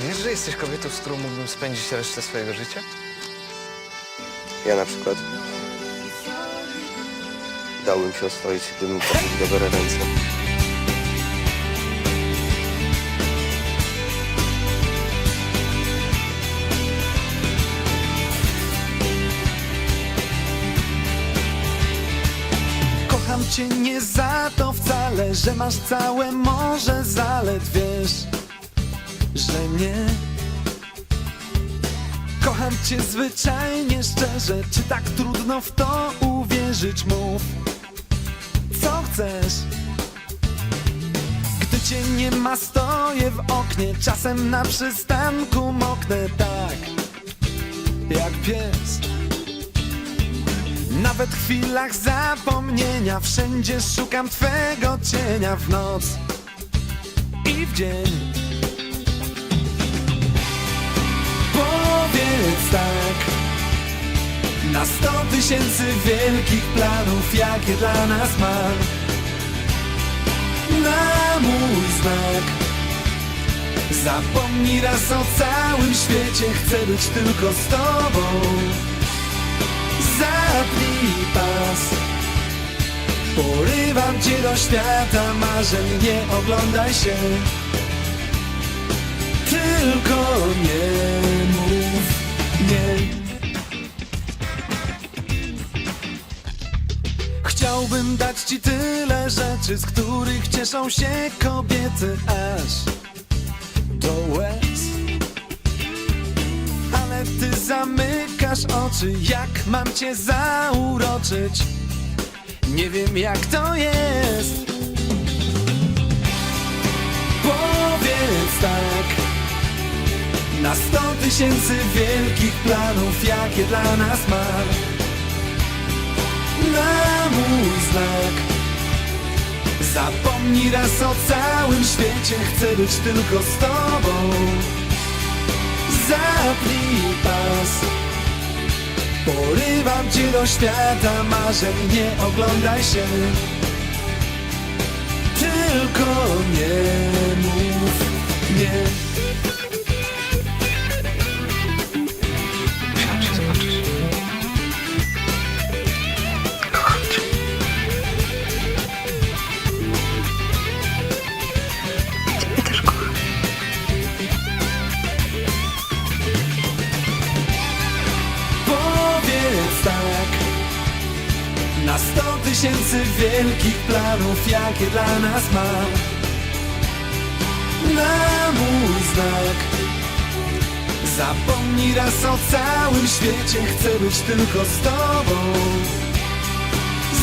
Wiesz, że jesteś kobietą, z którą mógłbym spędzić resztę swojego życia? Ja na przykład dałbym się oswoić, gdybym poszedł w dobre ręce. Kocham cię nie za to wcale, że masz całe morze zalet, wiesz, że nie. Kocham cię zwyczajnie szczerze, czy tak trudno w to uwierzyć? Mów, co chcesz? Gdy cię nie ma, stoję w oknie, czasem na przystanku moknę tak, jak pies. Nawet w chwilach zapomnienia Wszędzie szukam Twego cienia W noc i w dzień Tak. Na sto tysięcy wielkich planów Jakie dla nas mam Na mój znak. Zapomnij raz o całym świecie Chcę być tylko z Tobą. Zapnij pas. Porywam cię do świata marzeń Nie oglądaj się. Tylko nie Chciałbym dać ci tyle rzeczy Z których cieszą się kobiety Aż do łez. Ale ty zamykasz oczy, jak mam cię zauroczyć? Nie wiem jak to jest. Powiedz tak Na sto tysięcy wielkich planów, jakie dla nas mam znak. Zapomnij raz o całym świecie Chcę być tylko z tobą. Zapnij pas. Porywam cię do świata marzeń Nie oglądaj się. Tylko Na sto tysięcy wielkich planów Jakie dla nas mam Na mój znak. Zapomnij raz o całym świecie Chcę być tylko z tobą.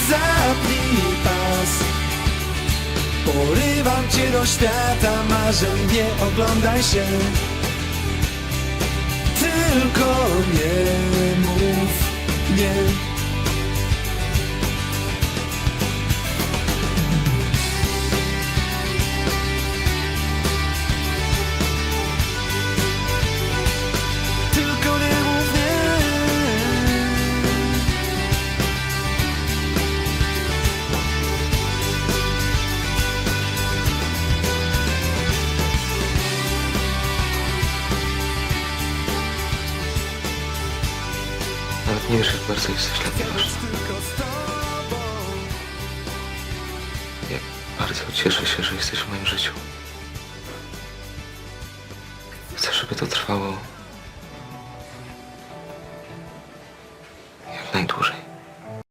Zapnij pas. Porywam cię do świata marzeń Nie oglądaj się. Tylko nie mów nie nie wiesz, jak bardzo jesteś dla mnie ważna. Jak bardzo cieszę się, że jesteś w moim życiu. Chcę, żeby to trwało